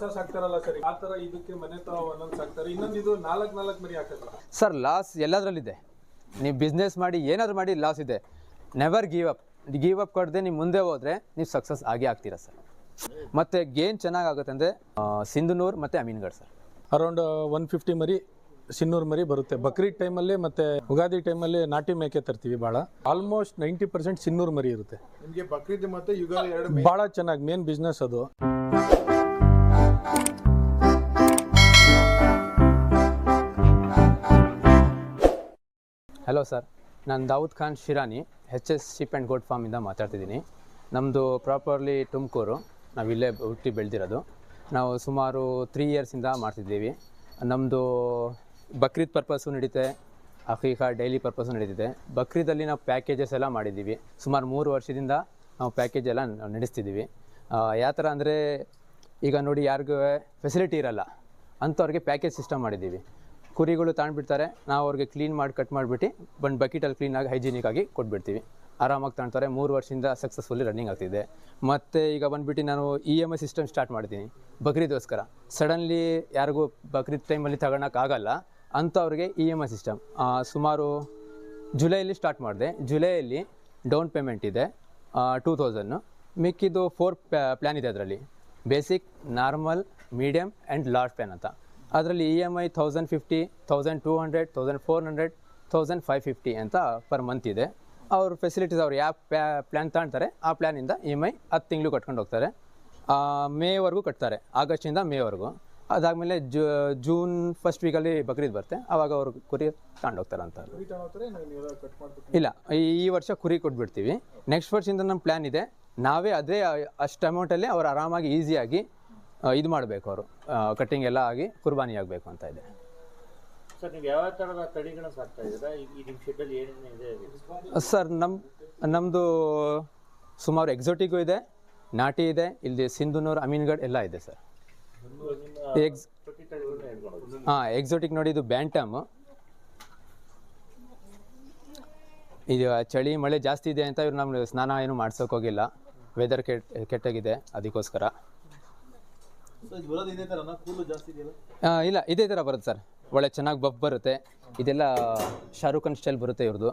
Sir. ಆ ತರ ಇದಕ್ಕೆ ಮನೆ ತಾವ ಒಂದೊಂದ್ ಸಾಕ್ತಾರೆ. ಇನ್ನೊಂದು ಇದು ನಾಲ್ಕ್ ನಾಲ್ಕ್ ಮರಿ ಹಾಕಲ್ಲ. ಸರ್ ಲಾಸ್ ಎಲ್ಲದರಲ್ಲಿದೆ. ನೀವು ಬಿಸ್ನೆಸ್ ಮಾಡಿ ಏನಾದ್ರು ಮಾಡಿ ಲಾಸ್ ಇದೆ. Never give up give up ಕೊಡದೆ ನೀವು ಮುಂದೆ ಹೋದ್ರೆ ನೀವು ಸಕ್ಸಸ್ ಆಗೇ ಆಗ್ತೀರಾ ಸರ್? ಮತ್ತೆ ಗೇನ್ ಚೆನ್ನಾಗಾಗುತ್ತೆ ಅಂದ್ರೆ ಸಿಂಧುನೂರ್ ಮತ್ತೆ Aminagad sir. Around one fifty ಮರಿ ಸಿನ್ನೂರ್ ಮರಿ ಬರುತ್ತೆ. ಬಕ್ರೀದ್ ಟೈಮಲ್ಲಿ ಮತ್ತೆ ಉಗಾದಿ ಟೈಮಲ್ಲಿ ನಾಟಿ ಮೇಕೆ ತರ್ತೀವಿ ಭಾಳ ಆಲ್ಮೋಸ್ಟ್ ನೈಂಟಿ ಪರ್ಸೆಂಟ್ ಸಿನ್ನೂರ್ ಮರಿ ಇರುತ್ತೆ. ನಿಮಗೆ ಬಕ್ರೀದ್ ಮತ್ತೆ ಯುಗಾದಿ ಎರಡು ಭಾಳ ಚೆನ್ನಾಗಿ ಮೇನ್ ಬಿಸ್ನೆಸ್ ಅದು. ಹಲೋ ಸರ್ ನಾನು Dawood Khan Shirani H S sheep and goat ಫಾರ್ಮಿಂದ ಮಾತಾಡ್ತಿದ್ದೀನಿ. ನಮ್ಮದು ಪ್ರಾಪರ್ಲಿ ತುಮಕೂರು. ನಾವು ಇಲ್ಲೇ ಹುಟ್ಟಿ ಬೆಳೆದಿರೋದು. ನಾವು ಸುಮಾರು ತ್ರೀ ಇಯರ್ಸಿಂದ ಮಾಡ್ತಿದ್ದೀವಿ. ನಮ್ಮದು ಬಕ್ರೀದ್ ಪರ್ಪಸ್ಸು ನಡೀತೆ ಅಖೀಕ ಡೈಲಿ ಪರ್ಪಸ್ಸು ನಡೀತಿದೆ. ಬಕ್ರೀದಲ್ಲಿ ನಾವು ಪ್ಯಾಕೇಜಸ್ ಎಲ್ಲ ಮಾಡಿದ್ದೀವಿ. ಸುಮಾರು ಮೂರು ವರ್ಷದಿಂದ ನಾವು ಪ್ಯಾಕೇಜ್ ಎಲ್ಲ ನಡೆಸ್ತಿದ್ದೀವಿ. ಯಾವ ಥರ ಅಂದರೆ, ಈಗ ನೋಡಿ ಯಾರಿಗೂ ಫೆಸಿಲಿಟಿ ಇರಲ್ಲ. ಅಂಥವ್ರಿಗೆ ಪ್ಯಾಕೇಜ್ ಸಿಸ್ಟಮ್ ಮಾಡಿದ್ದೀವಿ. ಕುರಿಗಳು ತಾಂಡ್ಬಿಡ್ತಾರೆ ನಾವು ಅವ್ರಿಗೆ ಕ್ಲೀನ್ ಮಾಡಿ ಕಟ್ ಮಾಡಿಬಿಟ್ಟು ಬಂದು ಬಕೆಟಲ್ಲಿ ಕ್ಲೀನಾಗಿ ಹೈಜೀನಿಕ್ ಆಗಿ ಕೊಟ್ಬಿಡ್ತೀವಿ. ಆರಾಮಾಗಿ ತಾಂಡ್ತಾರೆ ಮೂರು ವರ್ಷದಿಂದ ಸಕ್ಸಸ್ಫುಲ್ಲಿ ರನ್ನಿಂಗ್ ಆಗ್ತಿದೆ. ಮತ್ತು ಈಗ ಬಂದುಬಿಟ್ಟು ನಾನು E M I system start ಮಾಡ್ತೀನಿ. ಬಕ್ರೀದೋಸ್ಕರ. ಸಡನ್ಲಿ ಯಾರಿಗೂ ಬಕ್ರೀದ್ ಟೈಮಲ್ಲಿ ತಗೊಳಕ್ಕಾಗಲ್ಲ ಅಂಥವ್ರಿಗೆ ಇ ಎಂ ಐ ಸಿಸ್ಟಮ್ ಸುಮಾರು ಜುಲೈಯಲ್ಲಿ ಸ್ಟಾರ್ಟ್ ಮಾಡಿದೆ. ಜುಲೈಯಲ್ಲಿ ಡೌನ್ ಪೇಮೆಂಟ್ ಇದೆ. ಟೂ ತೌಸನ್ನು ಮಿಕ್ಕಿದ್ದು ಫೋರ್ ಪ್ಲ್ಯಾನ್ ಇದೆ ಅದರಲ್ಲಿ. Basic normal medium and large plan ಅಂತ. ಅದರಲ್ಲಿ E M I thousand fifty thousand two hundred thousand four hundred thousand five fifty ಅಂತ ಪರ್ ಮಂತ್ ಇದೆ. ಅವ್ರ ಫೆಸಿಲಿಟೀಸ್ ಅವ್ರು ಯಾವ ಪ್ಯಾ ಪ್ಲ್ಯಾನ್ ತಗೊಳ್ತಾರೆ ಆ ಪ್ಲ್ಯಾನಿಂದ ಇ ಎಂ ಐ ಹತ್ತು ತಿಂಗಳು ಕಟ್ಕೊಂಡು ಹೋಗ್ತಾರೆ. ಮೇವರೆಗೂ ಕಟ್ತಾರೆ ಆಗಸ್ಟಿಂದ ಮೇವರೆಗೂ ಅದಾದಮೇಲೆ ಜೂನ್ ಫಸ್ಟ್ ವೀಕಲ್ಲಿ ಬಕ್ರೀದ್ ಬರುತ್ತೆ ಆವಾಗ ಅವರು ಕುರಿ ತಗೊಂಡೋಗ್ತಾರೆ ಅಂತ. ಇಲ್ಲ ಈ ಈ ವರ್ಷ ಕುರಿ ಕೊಟ್ಬಿಡ್ತೀವಿ. ನೆಕ್ಸ್ಟ್ ವರ್ಷದಿಂದ ನಮ್ಮ ಪ್ಲ್ಯಾನ್ ಇದೆ ನಾವೇ ಅದೇ ಅಷ್ಟು ಅಮೌಂಟಲ್ಲಿ ಅವ್ರು ಆರಾಮಾಗಿ ಈಸಿಯಾಗಿ ಇದು ಮಾಡಬೇಕು ಅವರು. ಕಟ್ಟಿಂಗ್ ಎಲ್ಲ ಆಗಿ ಕುರ್ಬಾನಿ ಆಗಬೇಕು ಅಂತ ಇದೆ. ಸರ್ ನೀವು ಯಾವ ಥರದ ತಳಿಗಳನ್ನ ಸಾಕ್ತಾ ಇದ್ದೀರಾ? ಈ ಈ ನಿಮ್ಮ ಶೆಡ್ಡಲ್ಲಿ ಏನೇನು ಇದೆ? ಸರ್ ನಮ್ಮ ನಮ್ಮದು ಸುಮಾರು ಎಕ್ಸೋಟಿಗೂ ಇದೆ ನಾಟಿ ಇದೆ ಇಲ್ಲಿ ಸಿಂಧುನೂರು ಅಮೀನ್ಗಢ್ ಎಲ್ಲ ಇದೆ ಸರ್. ಎಕ್ಸ್ ಹಾಂ ಎಕ್ಸೋಟಿಕ್ ನೋಡಿ ಇದು ಬ್ಯಾಂಟಮ್ ಇದು ಚಳಿ ಮಳೆ ಜಾಸ್ತಿ ಇದೆ ಅಂತ ಇವ್ರು ನಮ್ಗೆ ಸ್ನಾನ ಏನು ಮಾಡ್ಸೋಕೆ ಹೋಗಿಲ್ಲ. ವೆದರ್ ಕೆಟ್ಟ ಕೆಟ್ಟಾಗಿದೆ ಅದಕ್ಕೋಸ್ಕರ. ಇಲ್ಲ ಇದೇ ಥರ ಬರುತ್ತೆ ಸರ್. ಒಳ್ಳೆ ಚೆನ್ನಾಗಿ ಬಫ್ ಬರುತ್ತೆ. ಇದೆಲ್ಲ ಶಾರುಖ್ ಖಾನ್ ಸ್ಟೈಲ್ ಬರುತ್ತೆ ಇವ್ರದ್ದು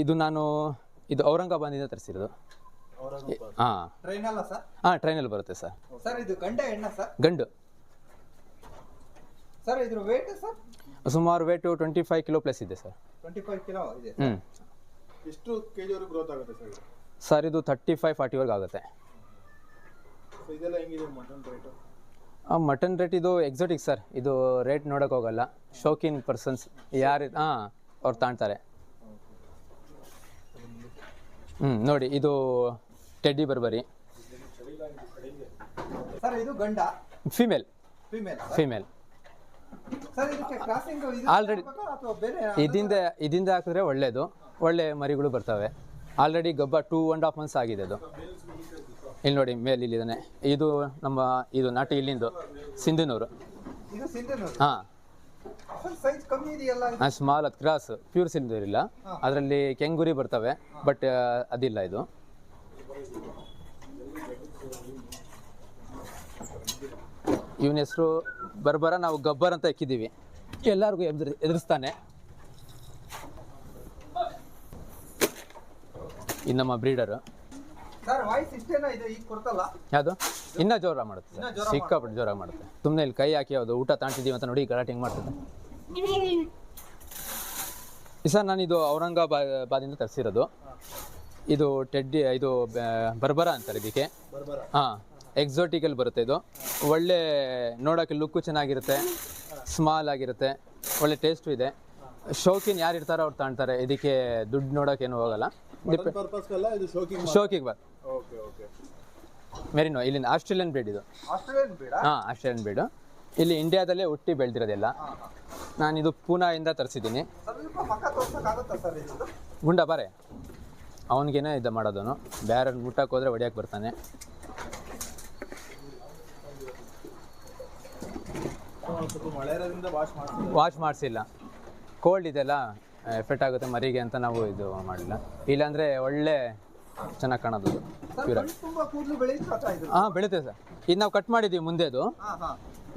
ಇದು ನಾನು ಇದು ಔರಂಗಾಬಾದಿಂದ ತರಿಸಿರೋದು. ಹಾಂ. ಹಾಂ ಟ್ರೈನಲ್ಲಿ ಬರುತ್ತೆ ಸರ್. ಸರ್ ಇದು ಗಂಡ ಹೆಣ್ಣ ಸರ್? ಗಂಡು. ಸರ್ ಇದ್ರ ವೇಟ್ ಸರ್? ಸುಮಾರು weight twenty five kilo plus ಇದೆ ಸರ್. ಟ್ವೆಂಟಿ ಫೈವ್ ಕಿಲೋ ಇದೆ ಹ್ಞೂ ಎಷ್ಟು ಕೆಜಿ ವರೆಗೂ ಗ್ರೋತ್ ಆಗುತ್ತೆ ಸರ್ ಇದು? ಸರ್ ಇದು ತರ್ಟಿ ಫೈವ್ ಫಾರ್ಟಿವರೆಗೆ ಆಗುತ್ತೆ. ಇದೆಲ್ಲ ಹೆಂಗಿದೆ ಮಟನ್ ರೇಟು ಮಟನ್ ರೇಟ್ ಇದು ಎಕ್ಸಾಟಿಕ್ ಸರ್ ಇದು ರೇಟ್ ನೋಡೋಕೆ ಹೋಗಲ್ಲ. ಶೋಕಿನ್ ಪರ್ಸನ್ಸ್ ಯಾರು ಹಾಂ ಅವ್ರು ತಾಣ್ತಾರೆ. ಹ್ಞೂ ನೋಡಿ ಇದು ಟೆಡ್ಡಿ ಬರ್ಬರಿ ಸರ್ ಇದು ಗಂಡ? ಫಿಮೇಲ್ ಫಿಮೇಲ್ ಬೇರೆ ಇದರಿಂದ ಇದರಿಂದ ಹಾಕಿದ್ರೆ ಒಳ್ಳೆಯದು ಒಳ್ಳೆ ಮರಿಗಳು ಬರ್ತವೆ. ಆಲ್ರೆಡಿ ಗಬ್ಬ ಟೂ ಆ್ಯಂಡ್ ಹಾಫ್ ಮಂತ್ಸ್ ಆಗಿದೆ ಅದು. ಇಲ್ಲಿ ನೋಡಿ ಮೇಲೆ ಇಲ್ಲಿದ್ದಾನೆ. ಇದು ನಮ್ಮ ಇದು ನಾಟಿ ಇಲ್ಲಿಂದು ಸಿಂಧುನೂರು. ಹಾಂ? ಸ್ಮಾಲ್ ಅದು ಕ್ರಾಸ್ ಪ್ಯೂರ್ ಸಿಲಿಂಡರ್ ಇಲ್ಲ. ಅದರಲ್ಲಿ ಕೆಂಗುರಿ ಬರ್ತವೆ ಬಟ್ ಅದಿಲ್ಲ ಇದು. ಇವನ ಹೆಸರು ಬರ್ಬರ ನಾವು ಗಬ್ಬರ್ ಅಂತ ಇಕ್ಕಿದ್ದೀವಿ ಎಲ್ಲರಿಗೂ ಎದುರು ಎದುರಿಸ್ತಾನೆ. ಇದು ನಮ್ಮ ಬ್ರೀಡರು. ಯಾವುದು? ಇನ್ನೂ ಜೋರ ಮಾಡುತ್ತೆ. ಸಿಕ್ಕಾಪಟ್ಟು ಜೋರಾಗಿ ಮಾಡುತ್ತೆ. ಸುಮ್ಮನೆ ಇಲ್ಲಿ ಕೈ ಹಾಕಿ ಯಾವುದು ಊಟ ತಾಂಟಿದೀವಿ ಅಂತ ನೋಡಿ ಗಲಾಟೆ ಮಾಡ್ತದೆ. ಸರ್ ನಾನು ಇದು ಔರಂಗಾಬಾದಿಂದ ತರಿಸಿರೋದು. ಇದು ಟೆಡ್ಡಿ ಇದು ಬರ್ಬರ ಅಂತಾರೆ ಇದಕ್ಕೆ. ಹಾಂ ಎಕ್ಸೋಟಿಕಲ್ ಬರುತ್ತೆ ಇದು. ಒಳ್ಳೆ ನೋಡೋಕ್ಕೆ ಲುಕ್ಕು ಚೆನ್ನಾಗಿರುತ್ತೆ ಸ್ಮಾಲ್ ಆಗಿರುತ್ತೆ ಒಳ್ಳೆ ಟೇಸ್ಟು ಇದೆ. ಶೌಕಿನ್ ಯಾರು ಇರ್ತಾರೋ ಅವ್ರು ತಾಣ್ತಾರೆ. ಇದಕ್ಕೆ ದುಡ್ಡು ಏನು ಹೋಗಲ್ಲ. ಶೋಕಿಂಗ್ ಶೋಕಿಗೆ ಬರ್ ಓಕೆ ಓಕೆ ಮೆರಿನೋ ಇಲ್ಲಿಂದ ಆಸ್ಟ್ರೇಲಿಯನ್ ಬ್ರೀಡ್ ಇದು. ಆಸ್ಟ್ರೇಲಿಯನ್ ಬೇಡ ಹಾಂ ಆಸ್ಟ್ರೇಲಿಯನ್ ಬ್ರೀಡು ಇಲ್ಲಿ ಇಂಡಿಯಾದಲ್ಲೇ ಹುಟ್ಟಿ ಬೆಳೆದಿರೋದೆಲ್ಲ. ನಾನಿದು ಪೂನಾಯಿಂದ ತರಿಸಿದ್ದೀನಿ. ಸ್ವಲ್ಪ ಮಕ್ಕ ತೋರ್ಸಕ್ಕಾಗುತ್ತಾ ಸರ್ ಇದು? ಗುಂಡ ಬಾರೆ. ಅವನಿಗೇನ ಇದು ಮಾಡೋದನು. ಬೇರೆ ಮುಟ್ಟಕ್ಕೆ ಹೋದ್ರೆ ಹೊಡಿಯಕ್ಕೆ ಬರ್ತಾನೆ. ಸ್ವಲ್ಪ ವಾಶ್ ಮಾಡ್ತೀವಿ ವಾಶ್ ಮಾಡಿಸಿಲ್ಲ. ಕೋಲ್ಡ್ ಇದೆಲ್ಲ ಎಫೆಕ್ಟ್ ಆಗುತ್ತೆ ಮರಿಗೆ ಅಂತ ನಾವು ಇದು ಮಾಡಿಲ್ಲ. ಇಲ್ಲಾಂದರೆ ಒಳ್ಳೆ ಚೆನ್ನಾಗಿ ಕಾಣೋದು. ಹಾಂ ಬೆಳೀತದೆ ಸರ್. ಇದು ನಾವು ಕಟ್ ಮಾಡಿದ್ದೀವಿ ಮುಂದೆದು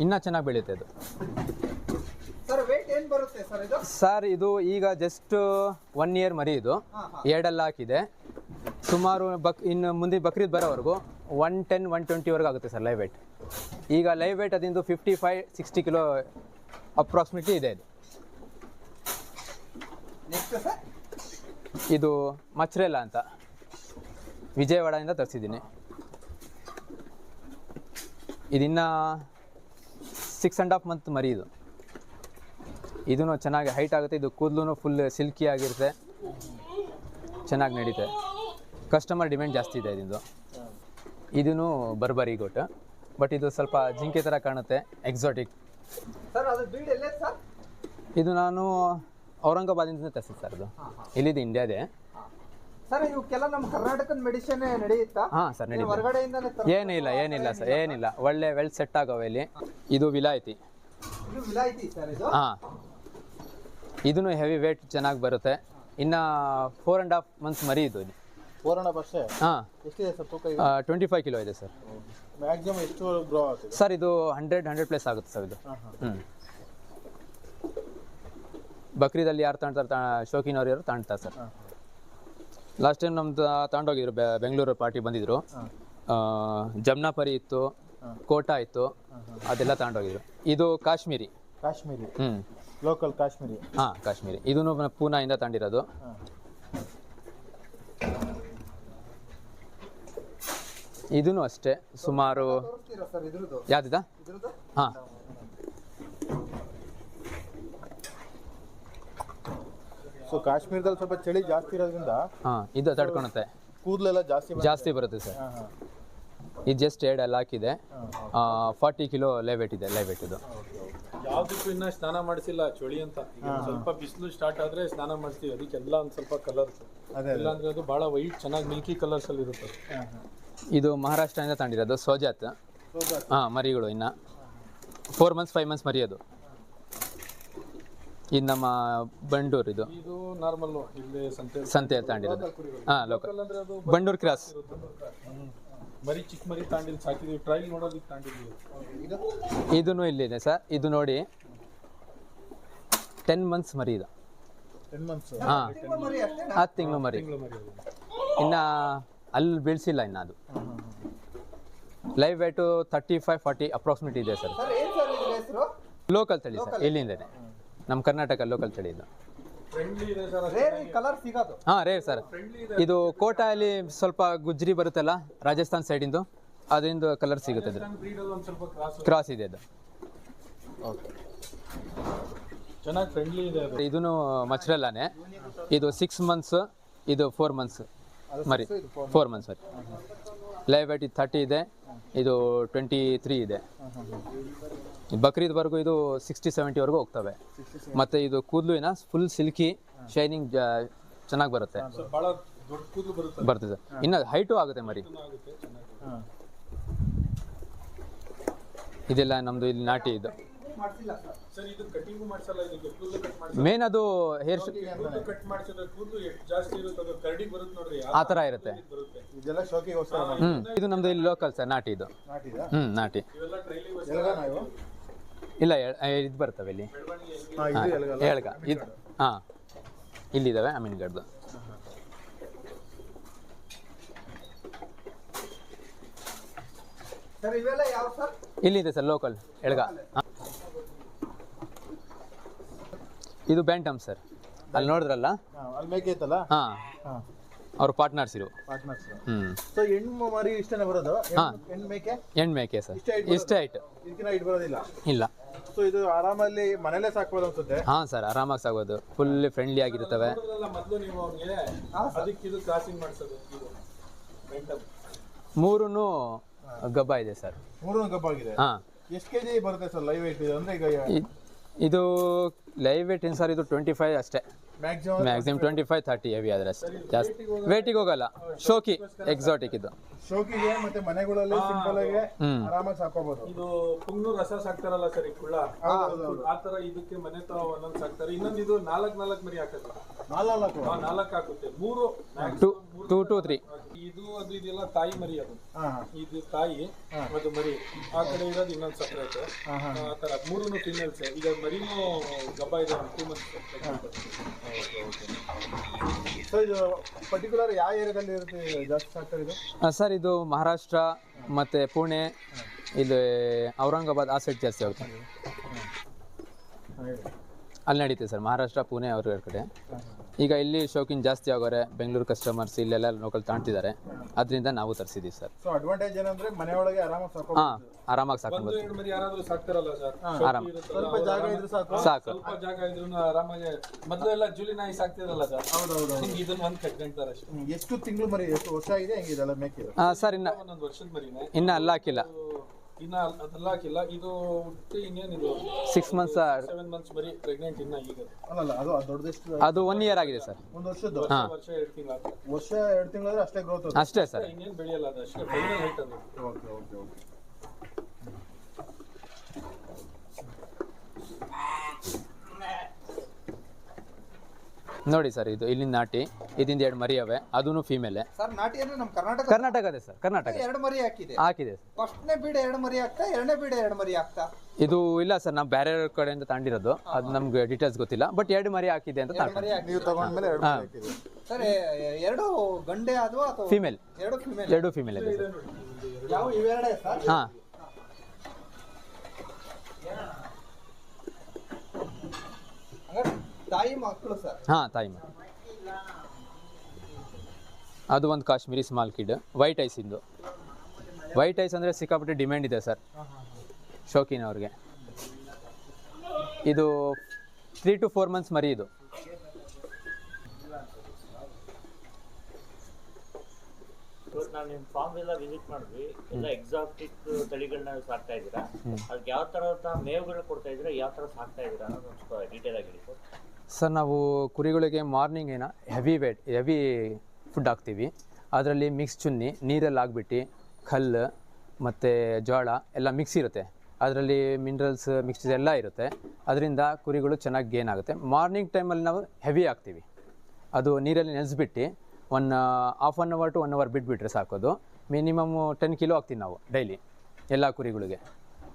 ಇನ್ನೂ ಚೆನ್ನಾಗಿ ಬೆಳೀತದೆ ಅದು. ಸರ್ ಇದು? ಈಗ ಜಸ್ಟ್ ಒನ್ ಇಯರ್ ಮರಿ ಇದು. ಎರಡೆಲ್ಲ ಹಾಕಿದೆ. ಸುಮಾರು ಬಕ್ ಇನ್ನು ಮುಂದೆ ಬಕ್ರೀದ್ ಬರೋವರೆಗೂ ಒನ್ ಟೆನ್ ಒನ್ ಟ್ವೆಂಟಿವರೆಗೂ ಆಗುತ್ತೆ ಸರ್ ಲೈವ್ ವೇಟ್ ಈಗ live weight ಅದಿಂದು fifty five sixty kilo approximately ಇದೆ. ಇದು ಇದು ಮಚ್ರೆಲ್ಲ ಅಂತ. ವಿಜಯವಾಡದಿಂದ ತರಿಸಿದ್ದೀನಿ. ಇದಿನ್ನ ಸಿಕ್ಸ್ ಆ್ಯಂಡ್ ಹಾಫ್ ಮಂತ್ ಮರಿ ಇದು. ಇದೂ ಚೆನ್ನಾಗಿ ಹೈಟ್ ಆಗುತ್ತೆ. ಇದು ಕೂದಲು ಫುಲ್ ಸಿಲ್ಕಿ ಆಗಿರುತ್ತೆ. ಚೆನ್ನಾಗಿ ನಡೀತೆ. ಕಸ್ಟಮರ್ ಡಿಮ್ಯಾಂಡ್ ಜಾಸ್ತಿ ಇದೆ ಇದೊಂದು ಇದೂ ಬರ್ಬರಿ ಗೋಟ್ ಬಟ್ ಇದು ಸ್ವಲ್ಪ ಜಿಂಕೆ ಥರ ಕಾಣುತ್ತೆ. ಎಕ್ಸಾಟಿಕ್ ಇದು ನಾನು ಔರಂಗಾಬಾದಿಂದ ತರಿಸಿದ್ದು ಸರ್ ಇದು ಇಲ್ಲಿದ್ದು ಇಂಡಿಯಾದೇ ಸರ್ ಇವಕ್ಕೆಲ್ಲ ನಮ್ಮ ಕರ್ನಾಟಕದ ಮೆಡಿಸಿನ್ ನಡೆಯುತ್ತಾ? ಹಾಂ ಸರ್ ನಡೀತದೆ ಏನಿಲ್ಲ ಏನಿಲ್ಲ ಸರ್ ಏನಿಲ್ಲ. ಒಳ್ಳೆ ವೆಲ್ ಸೆಟ್ ಆಗವೆ ಇಲ್ಲಿ. ಇದು ವಿಲಾಯ್ತಿ. ಇದು ವಿಲಾಯಿತಿ ಸರ್ ಇದು? ಹಾಂ. ಇದೂ ಹೆವಿ ವೇಟ್ ಚೆನ್ನಾಗಿ ಬರುತ್ತೆ. ಇನ್ನ ಫೋರ್ ಆ್ಯಂಡ್ ಹಾಫ್ ಮಂತ್ಸ್ ಮರಿ ಇದು ಪೂರ್ಣ ಹಾಂ. ಎಷ್ಟಿದೆ ಸರ್ ತೂಕ ಟ್ವೆಂಟಿ ಫೈವ್ ಕಿಲೋ ಇದೆ ಸರ್ ಮ್ಯಾಕ್ಸಿಮಮ್ ಎಷ್ಟು ಗ್ರೋ ಆಗ್ತಿದೆ ಸರ್ ಇದು ಹಂಡ್ರೆಡ್ ಹಂಡ್ರೆಡ್ ಪ್ಲೇಸ್ ಆಗುತ್ತೆ ಸರ್ ಇದು. ಹ್ಞೂ ಬಕ್ರೀದಲ್ಲಿ ಯಾರು ತಗೊಳ್ತಾರೆ ತಾ ಶೋಕಿನವ್ರು ಯಾರು ತಗೊಳ್ತಾರೆ ಸರ್ ಲಾಸ್ಟ್ ಟೈಮ್ ನಮ್ದು ತಗೊಂಡೋಗಿದ್ರು ಬೆಂಗಳೂರು ಪಾರ್ಟಿ ಬಂದಿದ್ರು. ಜಮ್ನಾಪರಿ ಇತ್ತು ಕೋಟಾ ಇತ್ತು ಅದೆಲ್ಲ ತಗೊಂಡೋಗಿದ್ರು ಇದು ಕಾಶ್ಮೀರಿ. ಕಾಶ್ಮೀರಿ. ಹ್ಮ್. ಲೋಕಲ್ ಕಾಶ್ಮೀರಿ. ಹಾ ಕಾಶ್ಮೀರಿ. ಇದನ್ನು ಪೂನಾಯಿಂದ ತಗೊಂಡಿರೋದು ಇದೂ ಅಷ್ಟೇ ಸುಮಾರು ಯಾವ್ದಿದ? ಹಾಂ. ಸೊ ಕಾಶ್ಮೀರದಲ್ಲಿ ಸ್ವಲ್ಪ ಚಳಿ ಜಾಸ್ತಿ ಇರೋದ್ರಿಂದ ಹಾ ಇದು ತಡ್ಕೊಳುತ್ತೆ ಕೂದಲೆಲ್ಲ ಜಾಸ್ತಿ ಜಾಸ್ತಿ ಬರುತ್ತೆ ಸರ್. ಇದು ಜಸ್ಟ್ ಎರಡು ಎಲ್ಲ ಹಾಕಿದೆ. ಫಾರ್ಟಿ ಕಿಲೋ ಲೇಬೆಟ್ ಇದೆ ಲೇಬೆಟ್ ಇದು. ಯಾವ್ದಕ್ಕೂ ಇನ್ನ ಸ್ನಾನ ಮಾಡಿಸಿಲ್ಲ ಚಳಿ ಅಂತ. ಈಗ ಒಂದ್ ಸ್ವಲ್ಪ ಬಿಸಿಲು ಸ್ಟಾರ್ಟ್ ಆದ್ರೆ ಸ್ನಾನ ಮಾಡಿಸ್ತೀವಿ. ಅದಕ್ಕೆಲ್ಲ ಒಂದ್ ಸ್ವಲ್ಪ ಕಲರ್ಸ್ ಅದೇ ಇಲ್ಲ ಅಂದ್ರೆ ಅದು ಬಹಳ ವೈಟ್ ಚೆನ್ನಾಗಿ ಮಿಲ್ಕಿ ಕಲರ್ಸ್ ಅಲ್ಲಿ ಇರುತ್ತೆ. ಇದು ಮಹಾರಾಷ್ಟ್ರದಿಂದ ತಗೊಂಡಿರೋದು ಸೋಜಾತ್. ಹಾ ಮರಿಗಳು ಇನ್ನ. ಫೋರ್ ಮಂತ್ಸ್ ಫೈವ್ ಮಂತ್ಸ್ ಮರಿ ಅದು ಇದು ನಮ್ಮ ಬಂಡೂರು ಇದು. ಇದು ನಾರ್ಮಲ್ ಇಲ್ಲಿ ಸಂತೆ ಸಂತೆ ಹಾಂ ಲೋಕಲ್. ಬಂಡೂರು ಕ್ರಾಸ್. ಮರಿ ಚಿಕ್ಕ ಮರಿ ತಾಂಡಿಲ್ ಸಾಕಿದೀವಿ. ಟ್ರೈಲ್ ನೋಡೋದಕ್ಕೆ ತಾಂಡಿದ್ವಿ. ಇದೂ ಇಲ್ಲಿದೆ ಸರ್. ಇದು ನೋಡಿ. ಟೆನ್ ಮಂತ್ಸ್ ಮರಿ ಇದು. ಟೆನ್ ಮಂತ್ಸ್ ಹಾಂ. ಹತ್ತು ತಿಂಗಳು ಮರಿ. ಇನ್ನು ಅಲ್ಲಿ ಬೀಳಿಸಿಲ್ಲ ಇನ್ನು ಅದು. Live weight thirty five forty approximate ಇದೆ ಸರ್. ಸರ್ ಏನ್ ಸರ್ ಇದ್ರ ಹೆಸರು? ಲೋಕಲ್ ತಳಿ ಸರ್. ಇಲ್ಲಿಂದನೇ. ನಮ್ಮ ಕರ್ನಾಟಕ ಲೋಕಲ್ ತಳಿ ಇದು. ಫ್ರೆಂಡ್ಲಿ ಇದೆ ಸರ್ ರೇರ್ ಕಲರ್ ಸಿಗೋದು. ಹಾಂ ರೇರ್ ಸರ್ ಇದು. ಕೋಟಾಲಿ ಸ್ವಲ್ಪ ಗುಜ್ರಿ ಬರುತ್ತಲ್ಲ ರಾಜಸ್ಥಾನ್ ಸೈಡಿಂದು ಅದರಿಂದ ಕಲರ್ ಸಿಗುತ್ತೆ ಅದು. ಬ್ರೀಡ್ ಅಲ್ಲಿ ಸ್ವಲ್ಪ ಕ್ರಾಸ್ ಕ್ರಾಸ್ ಇದೆ ಅದು. ಚೆನ್ನಾಗಿ ಫ್ರೆಂಡ್ಲಿ ಇದೆ ಮಚ್ರಲ್ಲಾನೆ ಇದು ಸಿಕ್ಸ್ ಮಂತ್ಸ್ ಇದು ಫೋರ್ ಮಂತ್ಸ್ ಮರಿ ಫೋರ್ ಮಂತ್ಸ್ ಸರಿ ಲೈವ್ ವೇಟ್ ಇದು ಥರ್ಟಿ ಇದೆ ಇದು ಟ್ವೆಂಟಿ ತ್ರೀ ಇದೆ ಬಕ್ರೀದ್ವರೆಗೂ ಇದು ಸಿಕ್ಸ್ಟಿ ಸೆವೆಂಟಿವರೆಗೂ ಹೋಗ್ತವೆ. ಮತ್ತು ಇದು ಕೂದಲು ಏನ ಫುಲ್ ಸಿಲ್ಕಿ ಶೈನಿಂಗ್ ಚೆನ್ನಾಗಿ ಬರುತ್ತೆ. ಸ್ವಲ್ಪ ಬಹಳ ದೊಡ್ಡ ಕೂದಲು ಬರುತ್ತೆ. ಬರ್ತದೆ ಇನ್ನು ಹೈಟು ಆಗುತ್ತೆ ಮರಿ. ಇದೆಲ್ಲ ನಮ್ಮದು ಇಲ್ಲಿ ನಾಟಿ ಇದು. ಮಾಡ್ಸಿಲ್ಲ ಸರ್. ಸರ್ ಇದು ಕಟಿಂಗು ಮಾಡ್ಸಲ್ಲ ಇದಕ್ಕೆ ಕೂದಲು ಕಟ್ ಮಾಡಿ ಮೇನ್ ಅದು ಹೇರ್ ಕೂದಲು ಕಟ್ ಮಾಡಿಸಿದ್ರೆ ಕೂದಲು ಎಷ್ಟು ಜಾಸ್ತಿ ಇರುತ್ತೆ ಅದು ಕರಡಿ ಬರುತ್ತೆ ನೋಡ್ರಿ ಆ ಥರ ಇರುತ್ತೆ. ಹ್ಞೂ ಇದು ನಮ್ಮದು ಇಲ್ಲಿ ಲೋಕಲ್ ಸರ್ ನಾಟಿ ಇದು. ಹ್ಮ್ ಹ್ಞೂ ನಾಟಿ ಇವೆಲ್ಲ ಟ್ರೈಲಿ ಎಲ್ಗಾನ ಇವು ಇಲ್ಲ ಇದು ಬರ್ತವೆ ಇಲ್ಲಿ. ಎಳ್ಗ ಇದು ಎಲ್ಗಲ್ಲ? ಹೇಳ್ಗ ಇದು ಹಾಂ ಇಲ್ಲಿದ್ದಾವೆ ಅಮೀನ್ಗಡ್ದು. ಇಲ್ಲಿದೆ ಸರ್ ಲೋಕಲ್ ಎಳ್ಗ. ಇದು ಬ್ಯಾಂಟಮ್ ಸರ್. ಅಲ್ಲಿ ನೋಡಿದ್ರಲ್ಲ? ಹಾಂ ಅವ್ರ ಪಾರ್ಟ್ನರ್ಸ್ ಇರು. ಹ್ಞೂ ಮೇಕೆ? ಸರ್. ಇಷ್ಟೇ ಬರೋದಿಲ್ಲ? ಇಲ್ಲ. ಸೊ ಇದು ಆರಾಮಲ್ಲಿ ಮನೆಯಲ್ಲೇ ಸಾಕ್ಬೋದು ಅನ್ಸುತ್ತೆ. ಹಾಂ ಸರ್ ಆರಾಮಾಗಿ ಸಾಗೋದು ಫುಲ್ ಫ್ರೆಂಡ್ಲಿ ಆಗಿರ್ತವೆ. ಮೊದಲು ನೀವು ಅವ್ನಿಗೆ ಅದಕ್ಕೆ ಇದು ಕ್ರಾಸಿಂಗ್ ಮಾಡಿಸೋದು ಇದು ಮೆಂಟಲ್. ಮೂರೂ ಗಬ್ಬ ಇದೆ ಸರ್. ಮೂರು ಗಬ್ಬಾಗಿದೆ ಹಾಂ. ಎಷ್ಟು ಕೆಜಿ ಬರುತ್ತೆ ಸರ್ ಲೈವ್ ವೇಟ್ ಅಂದ್ರೆ ಈಗ ಇದು ಲೈವ್ ವೇಟ್ ಏನು ಸರ್ ಇದು ಟ್ವೆಂಟಿ ಫೈವ್ ಅಷ್ಟೇ. Maximum maximum twenty five thirty heavy ಆದರೆ ಅಷ್ಟೇ. ಜಾಸ್ತಿ. ವೇಟಿಗೆ ಹೋಗಲ್ಲ ಶೋಕಿ ಎಕ್ಸಾಟಿಕ್ ಇದು. ಶೋಕಿಗೆ ಮತ್ತೆ ಮನೆಗಳಲ್ಲಿ ಸಿಂಪಲ್ ಆಗಿ. ಆರಾಮಾಗಿ ಸಾಕೋಬಹುದು ಇದು ಪುಂಗ್ನೂರ್ ರಸ ಸಾಕ್ತಾರಲ್ಲ ಸರ್ ಈ ಕುಳ್ಳ. ಆ ತರ ಇದಕ್ಕೆ ಮನೆ ತ ಒಂದೊಂದು ಸಾಕ್ತಾರೆ. ಇನ್ನೊಂದು ಇದು ನಾಲ್ಕ್ ನಾಲ್ಕ್ ಮರಿ ಹಾಕಲ್ಲ. ನಾಲ್ಕು ಆ ನಾಲ್ಕ್ ಹಾಕುತ್ತೆ ಮೂರು ಟು ಟೂ ತ್ರೀ ಇದು ಅದು ಇದೆಲ್ಲ ತಾಯಿ ಮರಿ ಅದು. ಇದು ತಾಯಿ ಅದು ಮರಿ. ಆ ಕಡೆ ಇರೋದು ಇನ್ನೊಂದು ಸಪ್ರೇಟ್. ಆ ಥರ ಮೂರೂ ಫಿಮೇಲ್ಸ್ ಈಗ ಮರಿನೂ ಗಬ್ಬ ಇದೆ ಟೂ ಮಂತ್ಸ್ ಸೊ ಇದು. ಪರ್ಟಿಕ್ಯುಲರ್ ಯಾವ ಏರಿಯಾದಲ್ಲಿ ಇರುತ್ತೆ ಜಾಸ್ತಿ ಸಾಕ್ತಾರೆ ಇದು? ಸರ್ ಇದು ಮಹಾರಾಷ್ಟ್ರ ಮತ್ತು ಪುಣೆ ಇಲ್ಲಿ ಔರಂಗಾಬಾದ್ ಆ ಸೈಡ್ ಜಾಸ್ತಿ ಆಗುತ್ತೆ ಅಲ್ಲಿ ನಡೀತದೆ ಸರ್ ಮಹಾರಾಷ್ಟ್ರ ಪುಣೆ ಅವ್ರ ಕಡೆ. ಈಗ ಇಲ್ಲಿ ಶೋಕಿನ್ ಜಾಸ್ತಿ ಆಗೋರೆ ಬೆಂಗಳೂರು ಕಸ್ಟಮರ್ಸ್ ಇಲ್ಲೆಲ್ಲ ಲೋಕಲ್ ತಾಣ್ತಿದ್ದಾರೆ ಅದರಿಂದ ನಾವು ತರಿಸಿದ್ದೀವಿ ಸರ್. ಸೊ ಅಡ್ವಾಂಟೇಜ್ ಏನಂದ್ರೆ ಮನೆಯೊಳಗೆ ಆರಾಮಾಗಿ ಸಾಕು ಹಾಂ ಆರಾಮಾಗಿ ಸಾಕೊಂಡು ಒಂದು ಎರಡು ಮರಿ ಯಾರಾದ್ರೂ ಸಾಕ್ತಾರಲ್ಲ ಸರ್? ಆರಾಮ್. ಸ್ವಲ್ಪ ಜಾಗ ಇದ್ರೆ ಸಾಕು. ಸಾಕು. ಸ್ವಲ್ಪ ಜಾಗ ಇದ್ರು ಆರಾಮಾಗಿ ಮೊದಲು ಎಲ್ಲ ಜೂಲಿ ನಾಯಿ ಸಾಕ್ತಿರಲ್ಲ ಸರ್? ಹೌದೌದು ಹಿಂಗೆ ಇದನ್ನ ಒಂದು ಕಟ್ಕೊಂತಾರೆ ಅಷ್ಟೇ. ಎಷ್ಟು ತಿಂಗಳು ಮರಿ ಎಷ್ಟು ವರ್ಷ ಇದೆ ಹಾಂ ಸರ್ ಇನ್ನು ಒಂದೊಂದು ವರ್ಷದ ಮರಿನೇ. ಇನ್ನು ಅಲ್ಲ ಹಾಕಿಲ್ಲ. ಇನ್ನ ಅದೆಲ್ಲ ಹಾಕಿಲ್ಲ. ಇದು ಹುಟ್ಟಿ ಇನ್ನೇನಿದು? ಸಿಕ್ಸ್ ಮಂತ್ಸ್ ಸೆವೆನ್ ಮಂತ್ಸ್ ಬರೀ ಪ್ರೆಗ್ನೆಂಟ್ ಇನ್ನ ಈಗ. ಅಲ್ಲಲ್ಲ ಅದು ಅದು ದೊಡ್ಡದೆಷ್ಟು ಅದು ಒನ್ ಇಯರ್ ಆಗಿದೆ ಸರ್. ಒಂದು ವರ್ಷದ್ದು? ಹಾಂ. ವರ್ಷ ಎರಡು ತಿಂಗಳು ವರ್ಷ ಎರಡು ತಿಂಗಳಾದ್ರೆ ಅಷ್ಟೇ ಗ್ರೋತ್ ಅಷ್ಟೇ ಸರ್. ಇನ್ನೇನು ಬೆಳೆಯಲ್ಲ ಅದು ಅಷ್ಟೇ ಫೈನಲ್ ಓಕೆ ಓಕೆ ಓಕೆ. ನೋಡಿ ಸರ್ ಇದು ಇಲ್ಲಿ ನಾಟಿ ಇದಿಂದ ಎರಡು ಮರಿ ಅವೆ ಅದೂ ಫೀಮೇಲೆ ಸರ್ ನಾಟಿ ಅಂದ್ರೆ ನಮ್ಮ ಕರ್ನಾಟಕ ಕರ್ನಾಟಕದೇ ಸರ್ ಕರ್ನಾಟಕ. ಎರಡು ಮರಿ ಹಾಕಿದೆ. ಹಾಕಿದೆ ಸರ್. ಫಸ್ಟ್ನೇ ಬೀಡ ಎರಡು ಮರಿ ಹಾಕ್ತಾ ಎರಡನೇ ಬೀಡ ಎರಡು ಮರಿ ಹಾಕ್ತಾ ಇದು ಇಲ್ಲ ಸರ್ ನಾವು ಬೇರೆ ಕಡೆಯಿಂದ ತಗೊಂಡಿರೋದು ಅದು ನಮ್ಗೆ ಡೀಟೇಲ್ಸ್ ಗೊತ್ತಿಲ್ಲ. ಬಟ್ ಎರಡು ಮರಿ ಹಾಕಿದೆ ಅಂತ ಎರಡು ಮರಿ ಹಾಕಿ ನೀವು ತಗೊಂಡ್ಮೇಲೆ ಎರಡು ಮರಿ ಹಾಕಿದೆ. ಸರ್ ಎ- ಎರಡು ಗಂಡೆ ಅಥವಾ ಅಥವಾ ಫೀಮೇಲ್ ಎರಡು ಫಿಮೇಲ್ ಎರಡು ಫೀಮೇಲ್ ಇದೆ ಸರ್. ಯಾವ ಇವೆರಡೇ ಸರ್? ಹಾಂ. ತಾಯಿ ಮಕ್ಕಳು ಸರ್. ಹಾಂ ತಾಯಿ ಮರಿ ಅದು ಒಂದು Kashmiri small kid white eyes ಇಂದು. ವೈಟ್ ಐಸ್ ಅಂದ್ರೆ ಸಿಕ್ಕಾಪಟ್ಟೆ ಡಿಮ್ಯಾಂಡ್ ಇದೆ ಸರ್. ಶೋಕಿನ ಅವ್ರಿಗೆ. ಇದು ತ್ರೀ ಟು ಫೋರ್ ಮಂತ್ಸ್ ಮರಿ ಇದು. ನಾವು ನಿಮ್ಮ ಫಾರ್ಮ್ ಎಲ್ಲ ವಿಸಿಟ್ ಮಾಡಿದ್ವಿ. ಎಲ್ಲ ಎಕ್ಸಾಟಿಕ್ ತಳಿಗಳನ್ನ ಸಾಕ್ತಾ ಇದ್ದೀರಾ? ಅದಕ್ಕೆ ಯಾವ ಥರದ ಮೇವುಗಳು ಕೊಡ್ತಾ ಇದ್ದೀರಾ? ಯಾವ ಥರ ಸಾಕ್ತಾ ಇದ್ದೀರಾ ಅನ್ನೋದು ಸ್ವಲ್ಪ ಡೀಟೇಲ್ ಆಗಿ ಹೇಳಿ ಸರ್. ಸರ್, ನಾವು ಕುರಿಗಳಿಗೆ ಮಾರ್ನಿಂಗ್ ಏನ ಹೆವಿ ವೇಟ್ ಹೆವಿ ಫುಡ್ ಹಾಕ್ತೀವಿ. ಅದರಲ್ಲಿ ಮಿಕ್ಸ್ ಚುನ್ನಿ, ನೀರಲ್ಲಿ ಹಾಕ್ಬಿಟ್ಟು ಕಲ್ಲು ಮತ್ತು ಜೋಳ ಎಲ್ಲ ಮಿಕ್ಸ್ ಇರುತ್ತೆ. ಅದರಲ್ಲಿ ಮಿನರಲ್ಸ್ ಮಿಕ್ಸ್ ಎಲ್ಲ ಇರುತ್ತೆ. ಅದರಿಂದ ಕುರಿಗಳು ಚೆನ್ನಾಗಿ ಗೇನ್ ಆಗುತ್ತೆ. ಮಾರ್ನಿಂಗ್ ಟೈಮಲ್ಲಿ ನಾವು ಹೆವಿ ಹಾಕ್ತೀವಿ. ಅದು ನೀರಲ್ಲಿ ನೆನೆಸ್ಬಿಟ್ಟು one half an hour to one hour ಬಿಟ್ಬಿಟ್ರೆ ಸಾಕೋದು. ಮಿನಿಮಮ್ ಟೆನ್ ಕಿಲೋ ಹಾಕ್ತೀವಿ ನಾವು ಡೈಲಿ ಎಲ್ಲ ಕುರಿಗಳಿಗೆ.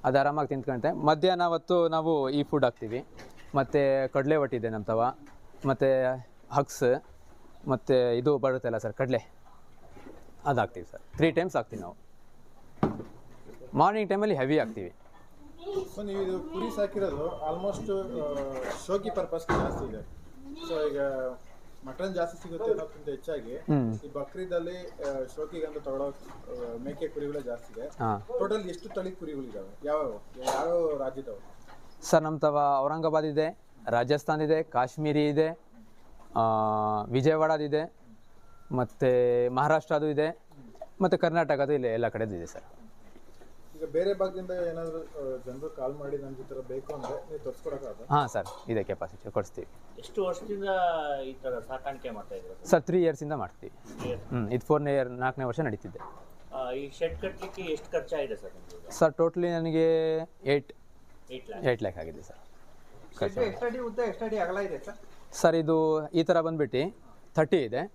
ಅದು ಆರಾಮಾಗಿ ತಿಂದ್ಕೊಂತೆ ಮಧ್ಯಾಹ್ನ ಹೊತ್ತು ನಾವು ಈ ಫುಡ್ ಹಾಕ್ತೀವಿ. ಮತ್ತು ಕಡಲೆ ಒಟ್ಟಿದೆ ನಮ್ಮ ತವ. ಮತ್ತು ಹಕ್ಸ್ ಮತ್ತು ಇದು ಬರುತ್ತಲ್ಲ ಸರ್ ಕಡಲೆ. ಅದು ಹಾಕ್ತೀವಿ ಸರ್. ತ್ರೀ ಟೈಮ್ಸ್ ಹಾಕ್ತೀವಿ ನಾವು. ಮಾರ್ನಿಂಗ್ ಟೈಮಲ್ಲಿ ಹೆವಿ ಹಾಕ್ತೀವಿ ಸೊ ನೀವು ಇದು ಕುರಿ ಸಾಕಿರೋದು ಆಲ್ಮೋಸ್ಟ್ ಶೋಕಿ ಪರ್ಪಸ್ ಜಾಸ್ತಿ ಇದೆ. ಸೊ ಈಗ ಮಟನ್ ಜಾಸ್ತಿ ಸಿಗುತ್ತೆ ಅನ್ನೋದಕ್ಕಿಂತ ಹೆಚ್ಚಾಗಿ. ಈ ಬಕ್ರೀದಲ್ಲಿ ಶೋಕಿಗೆ ಅಂತ ತಗೊಳ್ಳೋ ಮೇಕೆ ಕುರಿಗಳೇ ಜಾಸ್ತಿ ಇದೆ. ಟೋಟಲ್ ಎಷ್ಟು ತಳಿ ಕುರಿಗಳಿದಾವೆ? ಯಾವ ಯಾವ ರಾಜ್ಯದವು? ಸರ್ ನಮ್ಮ ತವ ಔರಂಗಾಬಾದ್ ಇದೆ ರಾಜಸ್ಥಾನ್ ಇದೆ ಕಾಶ್ಮೀರಿ ಇದೆ ಆ, ವಿಜಯವಾಡದಿದೆ ಮತ್ತು ಮಹಾರಾಷ್ಟ್ರದು ಇದೆ ಮತ್ತು ಕರ್ನಾಟಕದು ಇಲ್ಲಿ ಎಲ್ಲ ಕಡೆದು ಇದೆ ಸರ್. ಈಗ ಬೇರೆ ಭಾಗದಿಂದ ಏನಾದರೂ ಜನರು ಕಾಲ್ ಮಾಡಿ ನನ್ನ ಈ ಥರ ಬೇಕು ಅಂದರೆ ನೀವು ತೋರಿಸ್ಕೊಡಕ್ಕಾಗ ಹಾಂ ಸರ್ ಇದೆ ಕೆಪಾಸಿಟಿ ಕೊಡಿಸ್ತೀವಿ. ಎಷ್ಟು ವರ್ಷದಿಂದ ಈ ಥರ ಸಾಕಾಣಿಕೆ ಮಾಡ್ತಾ ಇದ್ದೀರಾ ಸರ್? ಸರ್ ತ್ರೀ ಇಯರ್ಸಿಂದ ಮಾಡ್ತೀವಿ. ಹ್ಞೂ ಇದು ಫೋರ್ನೇ ಇಯರ್ ನಾಲ್ಕನೇ ವರ್ಷ ನಡೀತಿದ್ದೆ ಈ ಶೆಡ್ ಕಟ್ಟಲಿಕ್ಕೆ ಎಷ್ಟು ಖರ್ಚಾಗಿದೆ ಸರ್ ಸರ್ ಟೋಟ್ಲಿ ನನಗೆ ಏಯ್ಟ್ ಏಯ್ಟ್ ಲ್ಯಾಕ್ ಆಗಿದೆ ಸರ್. ಸರ್? ಇದು ಈ ಥರ ಬಂದ್ಬಿಟ್ಟು ಥರ್ಟಿ ಇದೆ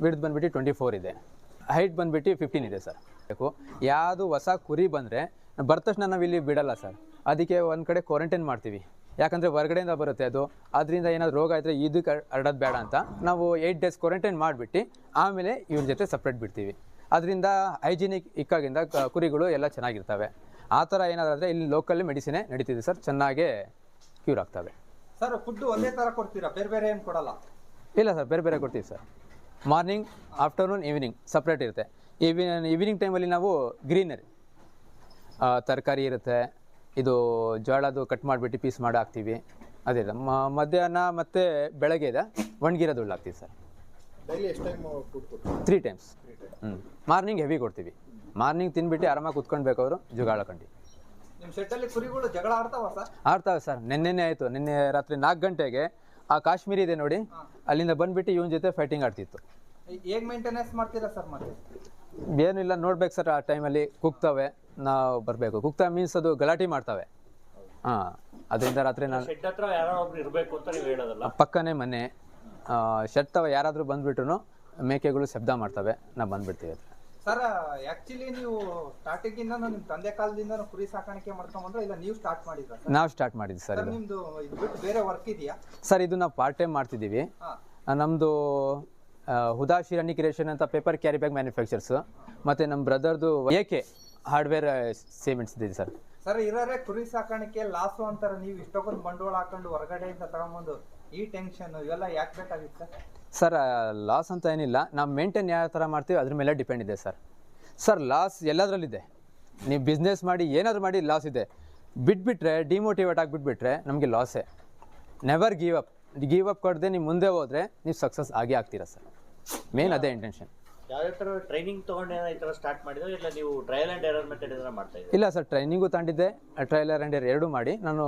ವಿಡ್ತ್ ಬಂದ್ಬಿಟ್ಟು ಟ್ವೆಂಟಿ ಫೋರ್ ಇದೆ. ಹೈಟ್ ಬಂದ್ಬಿಟ್ಟು ಫಿಫ್ಟೀನ್ ಇದೆ ಸರ್. ಬೇಕು. ಯಾವುದು ಹೊಸ ಕುರಿ ಬಂದರೆ ಬರ್ತ ತಕ್ಷಣ ನಾವು ಇಲ್ಲಿ ಬಿಡಲ್ಲ ಸರ್. ಅದಕ್ಕೆ ಒಂದು ಕಡೆ ಕ್ವಾರಂಟೈನ್ ಮಾಡ್ತೀವಿ. ಯಾಕಂದರೆ ಹೊರಗಡೆಯಿಂದ ಬರುತ್ತೆ ಅದು. ಅದರಿಂದ ಏನಾದರೂ ರೋಗ ಇದ್ದರೆ ಇದಕ್ಕೆ ಹರಡೋದು ಬೇಡ ಅಂತ ನಾವು ಏಯ್ಟ್ ಡೇಸ್ ಕ್ವಾರಂಟೈನ್ ಮಾಡಿಬಿಟ್ಟು ಆಮೇಲೆ ಇವ್ರ ಜೊತೆ ಸಪ್ರೇಟ್ ಬಿಡ್ತೀವಿ. ಅದರಿಂದ ಹೈಜಿನಿಕ್ ಇಕ್ಕಾಗಿಂದ ಕ- ಕುರಿಗಳು ಎಲ್ಲ ಚೆನ್ನಾಗಿರ್ತವೆ. ಆ ಥರ ಏನಾದರೂ ಇಲ್ಲಿ ಲೋಕಲ್ ಮೆಡಿಸಿನೇ ನಡೀತಿದೆ ಸರ್ ಚೆನ್ನಾಗೇ ಕ್ಯೂರ್ ಆಗ್ತವೆ. ಸರ್ ಫುಡ್ ಒಂದೇ ಥರ ಕೊಡ್ತೀರಾ? ಬೇರೆ ಬೇರೆ ಏನು ಕೊಡಲ್ಲ? ಇಲ್ಲ ಸರ್ ಬೇರೆ ಬೇರೆ ಕೊಡ್ತೀವಿ sir morning afternoon evening separate ಇರುತ್ತೆ. ಈವಿನ ಈವ್ನಿಂಗ್ ಟೈಮಲ್ಲಿ ನಾವು ಗ್ರೀನರಿ ತರಕಾರಿ ಇರುತ್ತೆ. ಇದು ಜೋಳದು ಕಟ್ ಮಾಡಿಬಿಟ್ಟು ಪೀಸ್ ಮಾಡಿ ಹಾಕ್ತೀವಿ. ಅದೇ ಮ- ಮಧ್ಯಾಹ್ನ ಮತ್ತು ಬೆಳಗ್ಗೆ ಇದೆ. ಒಣಗಿರೋದು ಹಾಕ್ತೀವಿ ಸರ್ ಡೈಲಿ ಎಷ್ಟು ತ್ರೀ ಟೈಮ್ಸ್ ಹ್ಞೂ ಮಾರ್ನಿಂಗ್ ಹೆವಿ ಕೊಡ್ತೀವಿ. ಮಾರ್ನಿಂಗ್ ತಿನ್ಬಿಟ್ಟು ಆರಾಮಾಗಿ ಕುತ್ಕೊಳ್ಬೇಕು ಅವರು. ಜುಗಾಳಕಂಡು ನಿಮ್ಮ ಸೆಟ್ಟಲ್ಲಿ ಕುರಿಗಳು ಜಗಳ ಆಡ್ತಾವ ಸರ್? ಆಡ್ತಾವೆ ಸರ್. ನಿನ್ನೆನೇ ಆಯಿತು. ನಿನ್ನೆ ರಾತ್ರಿ ನಾಲ್ಕು ಗಂಟೆಗೆ ಆ ಕಾಶ್ಮೀರಿ ಇದೆ ನೋಡಿ ಅಲ್ಲಿಂದ ಬಂದ್ಬಿಟ್ಟು ಇವನ ಜೊತೆ ಫೈಟಿಂಗ್ ಆಡ್ತಿತ್ತು. ಹೇಗೆ ಮೇಂಟೆನೆನ್ಸ್ ಮಾಡ್ತೀರಾ ಸರ್ ಮತ್ತೆ? ಏನಿಲ್ಲ ನೋಡ್ಬೇಕು ಸರ್. ಆ ಟೈಮಲ್ಲಿ ಕುಗ್ತವೆ. ನಾವು ಬರಬೇಕು. ಕುಕ್ತಾವೆ ಮೀನ್ಸ್ ಅದು ಗಲಾಟೆ ಮಾಡ್ತವೆ. ಹಾಂ ಅದರಿಂದ ರಾತ್ರಿ ನಾನು ಶೆಡ್ ಹತ್ರ ಯಾರೋ ಒಬ್ರು ಇರಬೇಕು ಅಂತ ನೀವು ಹೇಳೋದಲ್ಲ. ಪಕ್ಕನೇ ಮನೆ. ಶೆಡ್ ತವ ಯಾರಾದರೂ ಬಂದ್ಬಿಟ್ರು ಮೇಕೆಗಳು ಶಬ್ದ ಮಾಡ್ತವೆ. ನಾವು ಬಂದ್ಬಿಡ್ತೀವಿ ಸರ್ ಆಕ್ಚುಲಿ ನೀವು ಸ್ಟಾರ್ಟಿಂಗ್ ಇಂದ ನಿಮ್ಮ ತಂದೆ ಕಾಲದಿಂದ ಕುರಿ ಸಾಕಾಣಿಕೆ ಮಾಡ್ಕೊಂಡ್ ಬಂದ್ರೆ ಇಲ್ಲ ನೀವು ಸ್ಟಾರ್ಟ್ ಮಾಡಿದ್ರ ಸರ್ ನಾವು ಸ್ಟಾರ್ಟ್ ಮಾಡಿದ್ವಿ ಸರ್ ನಿಮ್ಮದು ಇದು. ನಿಮ್ದು ಇದು ಬಿಟ್ಟು ಬೇರೆ ವರ್ಕ್ ಇದೆಯಾ? ಸರ್ ಇದು ನಾವು ಪಾರ್ಟ್ ಟೈಮ್ ಮಾಡ್ತಿದ್ದೀವಿ. ನಮ್ಮದು ಹುದಾ ಶಿರಣಿ ಕ್ರಿಯೇಷನ್ ಅಂತ ಪೇಪರ್ ಕ್ಯಾರಿ ಬ್ಯಾಗ್ ಮ್ಯಾನುಫ್ಯಾಕ್ಚರ್ಸ್ ಮತ್ತು ನಮ್ಮ ಬ್ರದರ್ದು ಏಕೆ ಹಾರ್ಡ್ವೇರ್ ಸೇಮೆಂಟ್ಸ್ ಇದೆ ಸರ್ ಸರ್ ಇರೋರೆ ಕುರಿ ಸಾಕಾಣಿಕೆ ಲಾಸು ಅಂತಾರೆ ನೀವು ಇಷ್ಟೊಂದು ಬಂಡವಾಳ ಹಾಕೊಂಡು ಹೊರಗಡೆಯಿಂದ ತಗೊಂಬಂದು ಈ ಟೆನ್ಷನ್ ಇವೆಲ್ಲ ಯಾಕೆ ಬೇಕಾಗಿತ್ತು ಸರ್ ಸರ್ ಲಾಸ್ ಅಂತ ಏನಿಲ್ಲ. ನಾವು ಮೇಂಟೈನ್ ಯಾವ ಥರ ಮಾಡ್ತೀವಿ, ಅದ್ರ ಮೇಲೆ ಡಿಪೆಂಡ್ ಇದೆ ಸರ್. ಸರ್ ಲಾಸ್ ಎಲ್ಲದರಲ್ಲಿದೆ? ನೀವು ಬಿಸ್ನೆಸ್ ಮಾಡಿ, ಏನಾದರೂ ಮಾಡಿ ಲಾಸ್ ಇದೆ. ಬಿಟ್ಬಿಟ್ರೆ ಡಿಮೋಟಿವೇಟ್ ಆಗಿಬಿಟ್ಬಿಟ್ರೆ ನಮಗೆ ಲಾಸೇ never give up give up ಕೊಡದೆ ನೀವು ಮುಂದೆ ಹೋದರೆ ನೀವು ಸಕ್ಸಸ್ ಆಗೇ ಆಗ್ತೀರಾ ಸರ್? ಮೇನ್ ಅದೇ ಇಂಟೆನ್ಷನ್ ಟ್ರೈನಿಂಗ್ ಈ ಥರ ಸ್ಟಾರ್ಟ್ ಇಲ್ಲ ನೀವು ಆ್ಯಂಡ್ ಎರರ್ ಇಲ್ಲ ಸರ್ ಟ್ರೈನಿಂಗು ತಗೊಂಡಿದ್ದೆ. ಟ್ರೈಲರ್ ಆ್ಯಂಡ್ ಎರಡು ಮಾಡಿ. ನಾನು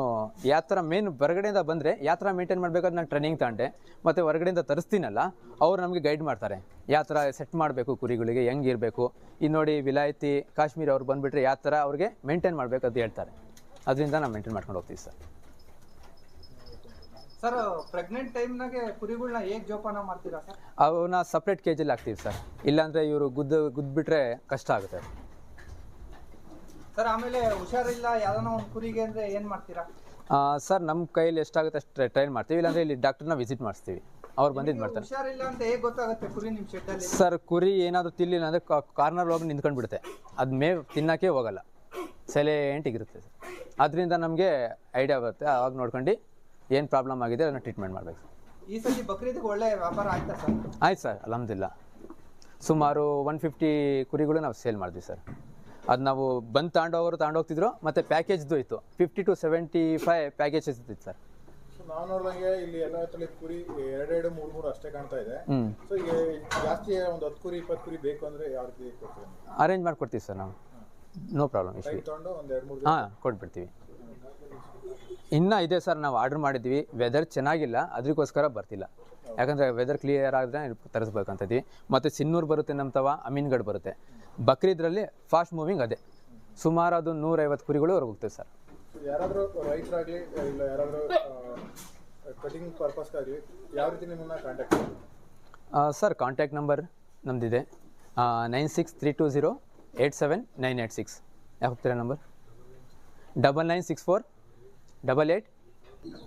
ಯಾವ ಥರ ಮೇನ್ ಹೊರಗಡೆಯಿಂದ ಬಂದರೆ ಯಾವ ಮೇಂಟೈನ್ ಮಾಡಬೇಕಾದ್ರೆ ನಾನು ಟ್ರೈನಿಂಗ್ ತಗೊಂಡೆ. ಮತ್ತು ಹೊರಗಡೆಯಿಂದ ತರಿಸ್ತೀನಲ್ಲ, ಅವ್ರು ನಮಗೆ ಗೈಡ್ ಮಾಡ್ತಾರೆ. ಯಾವ ಸೆಟ್ ಮಾಡಬೇಕು ಕುರಿಗಳಿಗೆ ಹೆಂಗಿರಬೇಕು ಇದು ನೋಡಿ ವಿಲಾಯಿತಿ, ಕಾಶ್ಮೀರ ಅವ್ರು ಬಂದುಬಿಟ್ರೆ ಯಾವ ಥರ ಅವ್ರಿಗೆ ಮೇಂಟೈನ್ ಮಾಡಬೇಕು ಅಂತ ಹೇಳ್ತಾರೆ. ಅದರಿಂದ ನಾವು ಮೇಂಟೈನ್ ಮಾಡ್ಕೊಂಡು ಹೋಗ್ತೀವಿ ಸರ್. ಸರ್ ಪ್ರೆಗ್ನೆಂಟ್ ಟೈಮ್ನಾಗೆ ಕುರಿಗಳನ್ನ ಹೇಗೆ ಜೋಪಾನ ಮಾಡ್ತೀರಾ ಸರ್? ಅವನ್ನ ಸಪ್ರೇಟ್ ಕೇಜಲ್ಲಿ ಹಾಕ್ತೀವಿ ಸರ್. ಇಲ್ಲಾಂದರೆ ಇವರು ಗುದ್ದು ಗುದ್ದುಬಿಟ್ರೆ ಕಷ್ಟ ಆಗುತ್ತೆ. ಸರ್ ಆಮೇಲೆ ಹುಷಾರಿಲ್ಲ ಯಾವ್ದಾನ ಒಂದು ಕುರಿಗೆ ಅಂದ್ರೆ ಏನು ಮಾಡ್ತೀರಾ? ಆ, ಸರ್ ನಮ್ಮ ಕೈಯಲ್ಲಿ ಎಷ್ಟಾಗುತ್ತೆ ಅಷ್ಟು ಟ್ರೈನ್ ಮಾಡ್ತೀವಿ. ಇಲ್ಲಾಂದರೆ ಇಲ್ಲಿ ಡಾಕ್ಟರ್ನ ವಿಸಿಟ್ ಮಾಡಿಸ್ತೀವಿ. ಅವ್ರು ಬಂದಿದ್ದು ಮಾಡ್ತಾರೆ. ಹುಷಾರಿಲ್ಲ ಅಂತ ಹೇಗೆ ಗೊತ್ತಾಗುತ್ತೆ ಕುರಿ ನಿಮ್ಮ ಶೆಡ್ ಅಲ್ಲಿ? ಸರ್ ಕುರಿ ಏನಾದರೂ ತಿಲ್ಲಿಲ್ಲ ಅಂದರೆ ಕಾರ್ನರ್ ಹೋಗಿ ನಿಂತ್ಕೊಂಡು ಬಿಡುತ್ತೆ ಅದು ಮೇ ತಿನ್ನೋಕ್ಕೆ ಹೋಗಲ್ಲ. ಸೈಲೆಂಟಿಗಿರುತ್ತೆ ಸರ್. ಅದರಿಂದ ನಮಗೆ ಐಡಿಯಾ ಬರುತ್ತೆ. ಆವಾಗ ನೋಡ್ಕೊಂಡು ಏನು ಪ್ರಾಬ್ಲಮ್ ಆಗಿದೆ ಅದನ್ನು ಟ್ರೀಟ್ಮೆಂಟ್ ಮಾಡಬೇಕು. ಈ ಸಲ ಬಕ್ರೀದ್ಗೆ ಒಳ್ಳೆ ವ್ಯಾಪಾರ ಆಯ್ತಾ ಸರ್? ಆಯ್ತು ಸರ್ ಅಲಹಮ್ದಿಲ್ಲ ಸುಮಾರು ಒನ್ ಫಿಫ್ಟಿ ಕುರಿಗಳು ನಾವು ಸೇಲ್ ಮಾಡಿದ್ವಿ ಸರ್. ಅದು ನಾವು ಬಂದು ತಗೊಂಡೋಗೋರು ತಗೊಂಡೋಗ್ತಿದ್ರು ಮತ್ತು ಪ್ಯಾಕೇಜ್ದು ಇತ್ತು. Fifty to seventy five package ಇತ್ತು ಸರ್. ಸೊ ನಾವು ನೋಡಿದಂಗೆ ಇಲ್ಲಿ ಎಲ್ಲ ಕುರಿ ಎರಡೆರಡು ಮೂರು ಮೂರು ಅಷ್ಟೇ ಕಾಣ್ತಾ ಇದೆ. ಸೊ ಈಗ ಜಾಸ್ತಿ ಒಂದು ಹತ್ತು ಕುರಿ ಇಪ್ಪತ್ತು ಕುರಿ ಬೇಕು ಅಂದ್ರೆ ಯಾವ ರೀತಿ ಅರೇಂಜ್ ಮಾಡಿಕೊಡ್ತೀವಿ ಸರ್ ನಾವು. ನೋ ಪ್ರಾಬ್ಲಮ್ ಇಶ್ಯೂ ಟೈಮ್ ಒಂದು ಎರಡು ಮೂರು ಹಾಂ ಕೊಟ್ಬಿಡ್ತೀವಿ. ಇನ್ನೂ ಇದೆ ಸರ್ ನಾವು ಆರ್ಡ್ರ್ ಮಾಡಿದ್ವಿ. ವೆದರ್ ಚೆನ್ನಾಗಿಲ್ಲ ಅದಕ್ಕೋಸ್ಕರ ಬರ್ತಿಲ್ಲ. ಯಾಕಂದರೆ ವೆದರ್ ಕ್ಲಿಯರ್ ಆದರೆ ತರಿಸ್ಬೇಕಂತ ಇದ್ವಿ ಮತ್ತು ಸಿನ್ನೂರು ಬರುತ್ತೆ ನಮ್ಮ ತವ ಅಮೀನ್ಗಢ್ ಬರುತ್ತೆ. ಬಕ್ರೀದ್ರಲ್ಲಿ ಫಾಸ್ಟ್ ಮೂವಿಂಗ್ ಅದೇ. ಸುಮಾರು ಅದು ನೂರೈವತ್ತು ಕುರಿಗಳು ಹೋಗ್ತೇವೆ ಸರ್. ಯಾರಾದರೂ ರೈತರಾಗಲಿ ಇಲ್ಲ ಯಾರಾದರೂ ಕಟಿಂಗ್ ಪರ್ಪಸ್ಗಾಗಲಿ ಯಾವ ರೀತಿ ನಿಮ್ಮನ್ನ ಕಾಂಟ್ಯಾಕ್ಟ್ ಮಾಡಿ sir contact number ನಮ್ದಿದೆ. Nine six three two zero eight seven nine eight six ಹೋಗ್ತೀರಾ number double nine six four double eight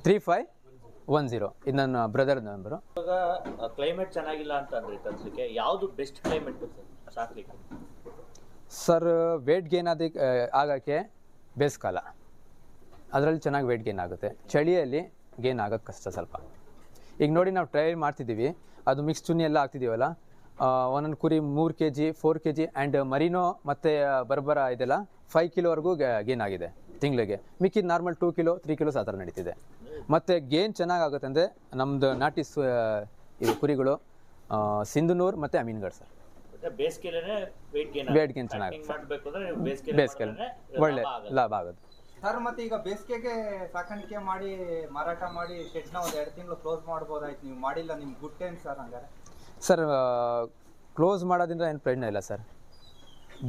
three five one zero ಇದು ನನ್ನ ಬ್ರದರ್ ನಂಬರು ಇವಾಗ ಕ್ಲೈಮೇಟ್ ಚೆನ್ನಾಗಿಲ್ಲ ಅಂತ ಅಂದ್ರೆ ಯಾವುದು ಬೆಸ್ಟ್ ಕ್ಲೈಮೇಟ್ ಸಾಕ್ಲಿಕ್ಕೆ. ಸರ್ ವೇಟ್ ಗೇನ್ ಆದ ಆಗೋಕ್ಕೆ ಬೇಸ್ಕಾಲ ಅದರಲ್ಲಿ ಚೆನ್ನಾಗಿ ವೇಟ್ ಗೇನ್ ಆಗುತ್ತೆ. ಚಳಿಯಲ್ಲಿ ಗೇನ್ ಆಗೋಕ್ಕೆ ಕಷ್ಟ ಸ್ವಲ್ಪ. ಈಗ ನೋಡಿ ನಾವು ಟ್ರೈ ಮಾಡ್ತಿದ್ದೀವಿ. ಅದು ಮಿಕ್ಸ್ ಚುನ್ನಿ ಎಲ್ಲ ಹಾಕ್ತಿದ್ದೀವಲ್ಲ? ಒಂದೊಂದು ಕುರಿ ಮೂರು K G four K G and merino ಮತ್ತು ಬರ್ಬರ ಇದೆಲ್ಲ ಫೈವ್ ಕಿಲೋವರೆಗೂ ಗೇನ್ ಆಗಿದೆ. ತಿಂಗಳಿಗೆ. ಮಿಕ್ಕಿದ normal two kilo three kilos ಆ ಥರ ನಡೀತಿದೆ. ಮತ್ತು ಗೇನ್ ಚೆನ್ನಾಗಾಗುತ್ತೆ ಅಂದರೆ ನಮ್ಮದು ನಾಟಿ ಸು ಇದು ಕುರಿಗಳು ಸಿಂಧುನೂರು ಮತ್ತು Amingad sir. Weight gain Weight gain ಚೆನ್ನಾಗುತ್ತೆ. ಮಾಡಬೇಕು ಅಂದ್ರೆ ಬೇಸಿಗೆ ಬೇಸಿಗೆಯಲ್ಲಿ ಒಳ್ಳೆ ಲಾಭ ಆಗುತ್ತೆ. ಸರ್ ಮತ್ತೆ ಈಗ ಬೇಸಿಗೆಗೆ ಸಾಕಾಣಿಕೆ ಮಾಡಿ ಮಾರಾಟ ಮಾಡಿ ಶೆಡ್ನ ಒಂದು ಎರಡು ತಿಂಗಳು ಕ್ಲೋಸ್ ಮಾಡ್ಬೋದಾಯ್ತು. ನೀವು ಮಾಡಿಲ್ಲ ನಿಮ್ಗೆ ಗುಡ್ ಟೈಮ್ ಸರ್ ಹಂಗಾರೆ? ಸರ್ ಕ್ಲೋಸ್ ಮಾಡೋದ್ರಿಂದ ಏನು ಪ್ರಯೋಜನ ಇಲ್ಲ ಸರ್.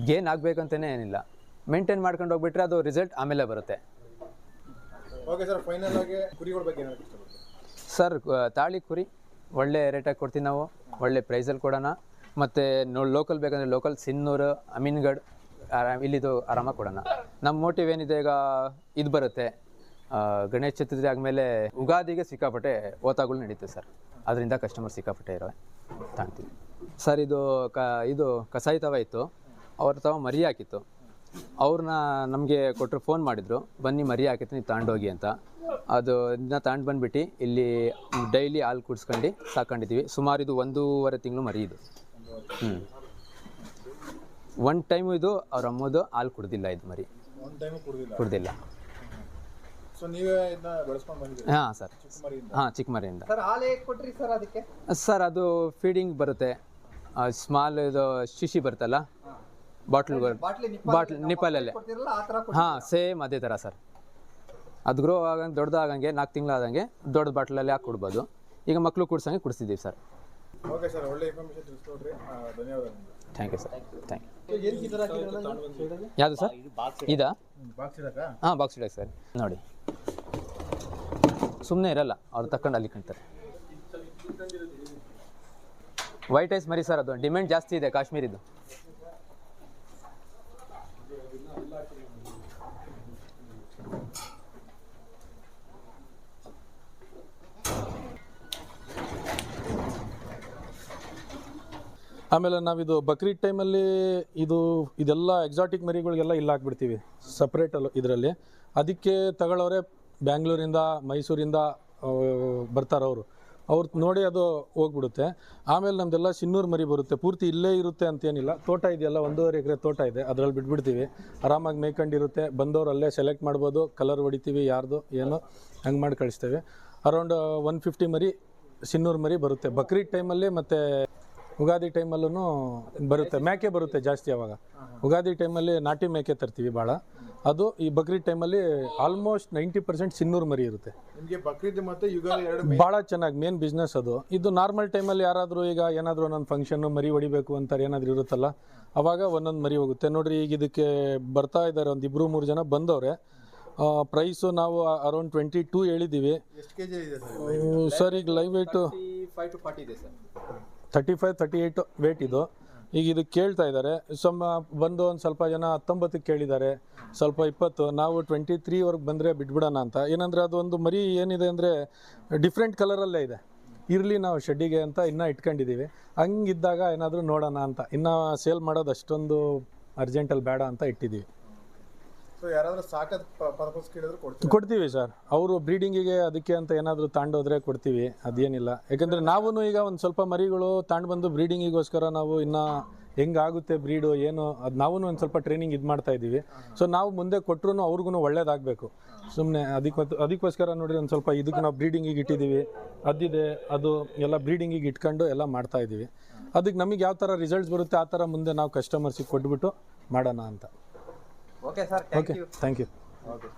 ಗೇನ್ ಆಗಬೇಕಂತಲೇ ಏನಿಲ್ಲ. ಮೇಂಟೈನ್ ಮಾಡ್ಕೊಂಡು ಹೋಗ್ಬಿಟ್ರೆ ಅದು ರಿಸಲ್ಟ್ ಆಮೇಲೆ ಬರುತ್ತೆ. ಓಕೆ ಸರ್ ಫೈನಲ್ ಆಗಿ ಕುರಿಗಳ ಬಗ್ಗೆ ಏನಾದ್ರು ಇಷ್ಟಪಡ್ತೀವಿ ಸರ್ ತಾಳಿ ಕುರಿ ಒಳ್ಳೆ ರೇಟಾಗಿ ಕೊಡ್ತೀವಿ ನಾವು ಒಳ್ಳೆ ಪ್ರೈಸಲ್ಲಿ ಕೊಡೋಣ. ಮತ್ತು ನೋ ಲೋಕಲ್ ಬೇಕಂದರೆ ಲೋಕಲ್ ಸಿನ್ನೂರು ಅಮೀನ್ಗಡ್ ಆರಾಮ್ ಇಲ್ಲಿದು ಆರಾಮಾಗಿ ಕೊಡೋಣ. ನಮ್ಮ ಮೋಟಿವ್ ಏನಿದೆ ಈಗ ಇದು ಬರುತ್ತೆ. ಗಣೇಶ ಚತುರ್ಥಿ ಆದಮೇಲೆ ಉಗಾದಿಗೆ ಸಿಕ್ಕಾಪಟ್ಟೆ ಓತಾಗಳು ನಡೀತದೆ ಸರ್. ಅದರಿಂದ ಕಸ್ಟಮರ್ ಸಿಕ್ಕಾಪಟ್ಟೆ ಇರೋ ತಾಂತೀವಿ ಸರ್ ಇದು ಕ ಇದು ಕಸಾಯಿ ತವ ಇತ್ತು. ಅವ್ರ ತವ ಮರಿ ಹಾಕಿತ್ತು. ಅವ್ರನ್ನ ನಮಗೆ ಕೊಟ್ಟರು ಫೋನ್ ಮಾಡಿದರು. ಬನ್ನಿ ಮರಿ ಹಾಕಿತ್ತು ನೀವು ತಗೊಂಡೋಗಿ ಅಂತ. ಅದು ಇದನ್ನ ತಗೊಂಡು ಬಂದ್ಬಿಟ್ಟು ಇಲ್ಲಿ ಡೈಲಿ ಹಾಲು ಕುಡ್ಸ್ಕೊಂಡು ಸಾಕೊಂಡಿದ್ದೀವಿ ಸುಮಾರು ಇದು ಒಂದೂವರೆ ತಿಂಗಳು ಮರಿ ಇದು. ಹ್ಞೂ ಒನ್ ಟೈಮು ಇದು ಅವ್ರ ಅಮ್ಮದು ಹಾಲು ಕುಡ್ದಿಲ್ಲ ಇದು ಮರಿ. ಕುಡಿದಿಲ್ಲ. ಕುಡ್ದಿಲ್ಲ. ಸೊ ನೀವೇ ಇದನ್ನ ಬೆಳೆಸ್ಕೊಂಡು ಬಂದಿದ್ದೀರಿ? ಹಾಂ ಸರ್. ಚಿಕ್ಕ ಮರಿಯಿಂದ ಹಾಂ ಚಿಕ್ಕ ಮರಿಯಿಂದ ಸರ್ ಹಾಲು ಹೇಗೆ ಸರ್ ಅದಕ್ಕೆ? ಸರ್ ಅದು ಫೀಡಿಂಗ್ ಬರುತ್ತೆ. ಸ್ಮಾಲ್ ಇದು ಶಿಶಿ ಬರುತ್ತಲ್ಲ? ಬಾಟ್ಲ್ಗಳು ಬಾಟ್ಲಿ ಬಾಟ್ಲ್ ನಿಪ್ಪಲಲ್ಲೇ. ಕೊಡ್ತಿರಲ್ಲ ಆ ತರ ಹಾಂ ಸೇಮ್ ಅದೇ ಥರ ಸರ್. ಅದು ಗ್ರೋ ಆಗಂಗೆ ದೊಡ್ಡದಾಗಂಗೆ ನಾಲ್ಕು ತಿಂಗಳಾದಂಗೆ ದೊಡ್ಡ ಬಾಟ್ಲಲ್ಲಿ ಹಾಕಿ ಕೊಡ್ಬೋದು. ಈಗ ಮಕ್ಕಳು ಕುಡ್ಸಂಗೆ ಕುಡಿಸ್ತಿದ್ದೀವಿ ಸರ್. ಓಕೆ ಸರ್ ಒಳ್ಳೆ ಇನ್ಫಾರ್ಮೇಷನ್ ತಿಳಿಸ್ಕೊಡ್ರಿ ಧನ್ಯವಾದ thank you sir thank you ಯಾವುದು ಸರ್? ಇದು ಬಾಕ್ಸ್ ಇದಾ? ಬಾಕ್ಸ್ ಇಡಕ್ಕ? ಹಾಂ ಬಾಕ್ಸ್ ಇಡಕ್ಕೆ ಸರ್. ನೋಡಿ. ಸುಮ್ಮನೆ ಇರಲ್ಲ ಅವ್ರು ತಕೊಂಡು ಅಲ್ಲಿ ಕಾಣ್ತಾರೆ. ವೈಟ್ ಐಸ್ ಮರಿ ಸರ್ ಅದು ಡಿಮ್ಯಾಂಡ್ ಜಾಸ್ತಿ ಇದೆ ಕಾಶ್ಮೀರಿದು ಆಮೇಲೆ ನಾವಿದು ಬಕ್ರೀದ್ ಟೈಮಲ್ಲಿ ಇದು, ಇದೆಲ್ಲ ಎಕ್ಸಾಟಿಕ್ ಮರಿಗಳಿಗೆಲ್ಲ ಇಲ್ಲಿ ಹಾಕ್ಬಿಡ್ತೀವಿ ಅಲ್ಲ ಇದರಲ್ಲಿ. ಅದಕ್ಕೆ ತಗೊಳ್ಳೋರೆ ಬ್ಯಾಂಗ್ಳೂರಿಂದ, ಮೈಸೂರಿಂದ ಬರ್ತಾರೆ ಅವರು. ಅವ್ರು ನೋಡಿ ಅದು ಹೋಗ್ಬಿಡುತ್ತೆ. ಆಮೇಲೆ ನಮ್ದೆಲ್ಲ ಸಿನ್ನೂರು ಮರಿ ಬರುತ್ತೆ. ಪೂರ್ತಿ ಇಲ್ಲೇ ಇರುತ್ತೆ ಅಂತೇನಿಲ್ಲ. ತೋಟ ಇದೆಯಲ್ಲ, ಒಂದೂವರೆ ಎಕರೆ ತೋಟ ಇದೆ. ಅದರಲ್ಲಿ ಬಿಟ್ಬಿಡ್ತೀವಿ. ಆರಾಮಾಗಿ ಮೇಯ್ಕೊಂಡಿರುತ್ತೆ. ಬಂದವರು ಅಲ್ಲೇ ಸೆಲೆಕ್ಟ್ ಮಾಡ್ಬೋದು. ಕಲರ್ ಹೊಡಿತೀವಿ, ಯಾರ್ದು, ಏನೋ, ಹಂಗೆ ಮಾಡಿ ಕಳಿಸ್ತೇವೆ. ಅರೌಂಡ್ ಒನ್ ಫಿಫ್ಟಿ ಮರಿ ಸಿನ್ನೂರು ಮರಿ ಬರುತ್ತೆ. ಬಕ್ರೀದ್ ಟೈಮಲ್ಲಿ ಮತ್ತು ಉಗಾದಿ ಟೈಮಲ್ಲೂ ಬರುತ್ತೆ. ಮೇಕೆ ಬರುತ್ತೆ ಜಾಸ್ತಿ ಅವಾಗ. ಉಗಾದಿ ಟೈಮಲ್ಲಿ ನಾಟಿ ಮೇಕೆ ತರ್ತೀವಿ ಭಾಳ. ಅದು ಈ ಬಕ್ರೀದ್ ಟೈಮಲ್ಲಿ ಆಲ್ಮೋಸ್ಟ್ ನೈಂಟಿ ಪರ್ಸೆಂಟ್ ಸಿನ್ನೂರು ಮರಿ ಇರುತ್ತೆ. ನಿಮಗೆ ಬಕ್ರೀದ್ ಮತ್ತು ಯುಗಾದಿ ಎರಡು ಭಾಳ ಚೆನ್ನಾಗಿ ಮೇನ್ ಬಿಸ್ನೆಸ್ ಅದು. ಇದು ನಾರ್ಮಲ್ ಟೈಮಲ್ಲಿ ಯಾರಾದರೂ ಈಗ ಏನಾದರೂ ಒಂದೊಂದು ಫಂಕ್ಷನ್ನು ಮರಿ ಹೊಡಿಬೇಕು ಅಂತಾರೆ ಏನಾದರೂ ಇರುತ್ತಲ್ಲ ಅವಾಗ ಒಂದೊಂದು ಮರಿ ಹೋಗುತ್ತೆ. ನೋಡ್ರಿ ಈಗ ಇದಕ್ಕೆ ಬರ್ತಾ ಇದ್ದಾರೆ ಒಂದು ಇಬ್ಬರು ಮೂರು ಜನ ಬಂದವ್ರೆ. ಪ್ರೈಸು ನಾವು ಅರೌಂಡ್ ಟ್ವೆಂಟಿ ಟೂ ಹೇಳಿದ್ದೀವಿ ಸರ್? ಈಗ live weight five to forty ಇದೆ sir. Thirty five thirty eight weight ಇದು. ಈಗ ಇದು ಕೇಳ್ತಾ ಇದ್ದಾರೆ. ಸಮ ಬಂದು ಒಂದು ಸ್ವಲ್ಪ ಜನ ಹತ್ತೊಂಬತ್ತಕ್ಕೆ ಕೇಳಿದ್ದಾರೆ. ಸ್ವಲ್ಪ ಇಪ್ಪತ್ತು, ನಾವು ಟ್ವೆಂಟಿ ತ್ರೀವರೆಗೆ ಬಂದರೆ ಬಿಟ್ಬಿಡೋಣ ಅಂತ. ಏನಂದರೆ ಅದು ಒಂದು ಮರಿ ಏನಿದೆ ಅಂದರೆ ಡಿಫ್ರೆಂಟ್ ಕಲರಲ್ಲೇ ಇದೆ. ಇರಲಿ ನಾವು ಶೆಡ್ಡಿಗೆ ಅಂತ ಇನ್ನೂ ಇಟ್ಕೊಂಡಿದ್ದೀವಿ ಹಂಗಿದ್ದಾಗ ಏನಾದರೂ ನೋಡೋಣ ಅಂತ. ಇನ್ನೂ ಸೇಲ್ ಮಾಡೋದು ಅಷ್ಟೊಂದು ಅರ್ಜೆಂಟಲ್ಲಿ ಬೇಡ ಅಂತ ಇಟ್ಟಿದ್ದೀವಿ ಸೊ ಯಾರಾದರೂ ಸಾಕದ ಪರ್ಪಸ್ ಕೇಳಿದ್ರು ಕೊಡ್ತೀವಿ. ಕೊಡ್ತೀವಿ ಸರ್. ಅವರು ಬ್ರೀಡಿಂಗಿಗೆ ಅದಕ್ಕೆ ಅಂತ ಏನಾದರೂ ತಾಂಡೋದ್ರೆ ಕೊಡ್ತೀವಿ. ಅದೇನಿಲ್ಲ. ಯಾಕಂದರೆ ನಾವೂ ಈಗ ಒಂದು ಸ್ವಲ್ಪ ಮರಿಗಳು ತಾಂಡ್ ಬಂದು ಬ್ರೀಡಿಂಗಿಗೋಸ್ಕರ ನಾವು ಇನ್ನು ಹೆಂಗಾಗುತ್ತೆ ಬ್ರೀಡು, ಏನು, ಅದು ನಾವು ಒಂದು ಸ್ವಲ್ಪ ಟ್ರೈನಿಂಗ್ ಇದು ಮಾಡ್ತಾ ಇದ್ದೀವಿ. ಸೊ ನಾವು ಮುಂದೆ ಕೊಟ್ಟರು ಅವ್ರಿಗೂ ಒಳ್ಳೇದಾಗಬೇಕು. ಸುಮ್ಮನೆ ಅದಕ್ಕೆ ಅದಕ್ಕೋಸ್ಕರ ನೋಡಿರಿ ಒಂದು ಸ್ವಲ್ಪ ಇದಕ್ಕೆ ನಾವು ಬ್ರೀಡಿಂಗಿಗೆ ಇಟ್ಟಿದ್ದೀವಿ. ಅದಿದೆ ಅದು ಎಲ್ಲ ಬ್ರೀಡಿಂಗಿಗೆ ಇಟ್ಕೊಂಡು ಎಲ್ಲ ಮಾಡ್ತಾ ಇದ್ದೀವಿ. ಅದಕ್ಕೆ ನಮಗೆ ಯಾವ ಥರ ರಿಸಲ್ಟ್ಸ್ ಬರುತ್ತೆ ಆ ಥರ ಮುಂದೆ ನಾವು ಕಸ್ಟಮರ್ಸಿಗೆ ಕೊಟ್ಬಿಟ್ಟು ಮಾಡೋಣ ಅಂತ. Okay sir thank okay you thank you okay